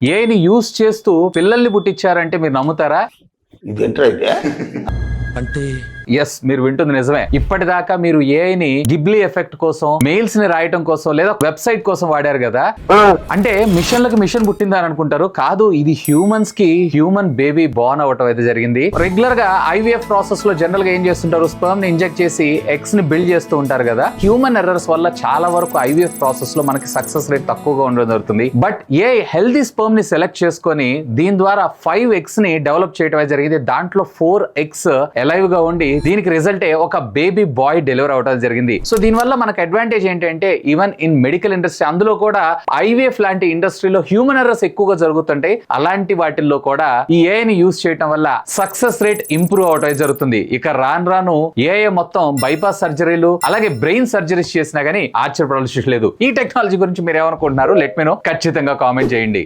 ఏని యూస్ చేస్తూ పిల్లల్ని పుట్టించారంటే మీరు నమ్ముతారా? అయితే. అంటే ఎస్ మీరు వింటుంది నిజమే. ఇప్పటిదాకా మీరు ఏఐని గిబ్లీ ఎఫెక్ట్ కోసం మెయిల్స్ని రాయటం కోసం లేదా వెబ్సైట్ కోసం వాడారు కదా? అంటే మిషన్లకు మిషన్ పుట్టిందా అని అనుకుంటారు. కాదు ఇది హ్యూమన్స్కి హ్యూమన్ బేబీ బోర్న్ అవటం అయితే జరిగింది. రెగ్యులర్గా ఐవీఎఫ్ ప్రాసెస్లో జనరల్గా ఏం చేస్తుంటారు? స్పర్మ్ని ఇంజెక్ట్ చేసి ఎగ్స్ని బిల్డ్ చేస్తూ ఉంటారు కదా? హ్యూమన్ ఎర్రర్స్ వల్ల చాలా వరకు ఐవీఎఫ్ ప్రాసెస్లో మనకి సక్సెస్ రేట్ తక్కువగా ఉండడం జరుగుతుంది. బట్ ఏ హెల్దీ స్పర్మ్ని సెలెక్ట్ చేసుకొని దీని ద్వారా ఫైవ్ ఎగ్స్ని డెవలప్ చేయడం అయితే జరిగింది. దాంట్లో ఫోర్ ఎగ్స్ ఎలైవ్గా ఉండి దీనికి రిజల్ట్ ఒక బేబీ బాయ్ డెలివర్ అవడం జరిగింది. సో దీని వల్ల మనకు అడ్వాంటేజ్ ఏంటంటే ఈవెన్ ఇన్ మెడికల్ ఇండస్ట్రీ అందులో కూడా ఐవీఎఫ్ లాంటి ఇండస్ట్రీలో హ్యూమన్ ఎర్రర్స్ ఎక్కువగా జరుగుతుంటాయి. అలాంటి వాటిల్లో కూడా ఈ ఏఐని యూస్ చేయడం వల్ల సక్సెస్ రేట్ ఇంప్రూవ్ అవటం జరుగుతుంది. ఇక రాను రాను ఏఐ మొత్తం బైపాస్ సర్జరీలు అలాగే బ్రెయిన్ సర్జరీస్ చేసినా గానీ ఆశ్చర్యపడాల్సి లేదు. ఈ టెక్నాలజీ గురించి మీరు ఏమనుకుంటున్నారు? లెట్ మీ నో ఖచ్చితంగా కామెంట్ చేయండి.